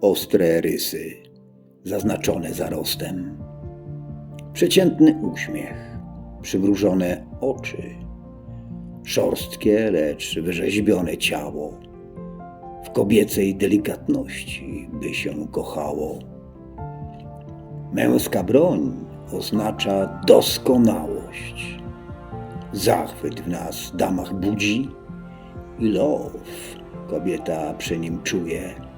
ostre rysy, zaznaczone zarostem, przeciętny uśmiech, przymrużone oczy, szorstkie, lecz wyrzeźbione ciało. W kobiecej delikatności by się kochało. Męska broń oznacza doskonałość. Zachwyt w nas damach budzi i love kobieta przy nim czuje.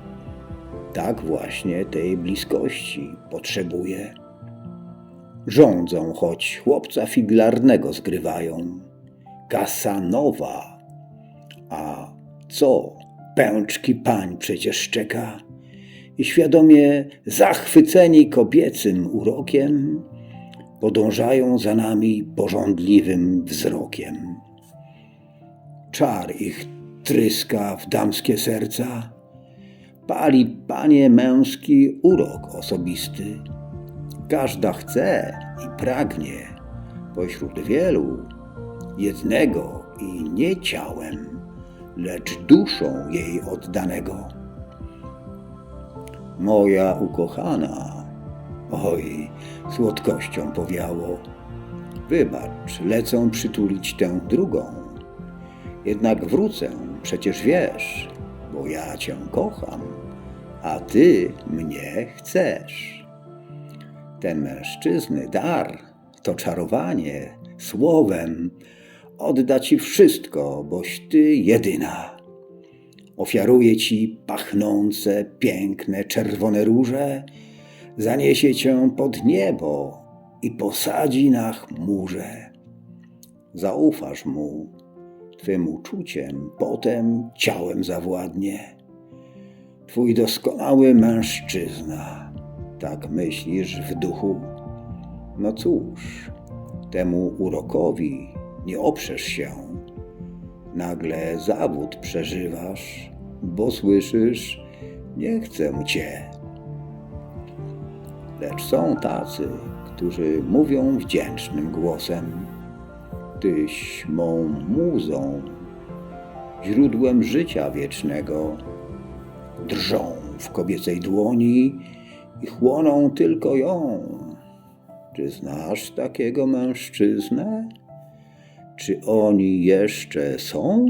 Tak właśnie tej bliskości potrzebuje. Rządzą, choć chłopca figlarnego zgrywają. Kasanowa. A co? Pęczki pań przecież czeka. I świadomie zachwyceni kobiecym urokiem, podążają za nami pożądliwym wzrokiem. Czar ich tryska w damskie serca, pali panie męski urok osobisty. Każda chce i pragnie pośród wielu jednego i nie ciałem, lecz duszą jej oddanego. Moja ukochana, oj, słodkością powiało. Wybacz, lecę przytulić tę drugą. Jednak wrócę, przecież wiesz, bo ja cię kocham, a ty mnie chcesz. Ten mężczyzny dar to czarowanie słowem odda ci wszystko, boś ty jedyna. Ofiaruje ci pachnące, piękne, czerwone róże, zaniesie cię pod niebo i posadzi na chmurze. Zaufasz mu, twym uczuciem, potem ciałem zawładnie. Twój doskonały mężczyzna, tak myślisz w duchu? No cóż, temu urokowi nie oprzesz się. Nagle zawód przeżywasz, bo słyszysz, nie chcę cię. Lecz są tacy, którzy mówią wdzięcznym głosem: Tyś mą muzą, źródłem życia wiecznego. Drżą w kobiecej dłoni i chłoną tylko ją. Czy znasz takiego mężczyznę? Czy oni jeszcze są?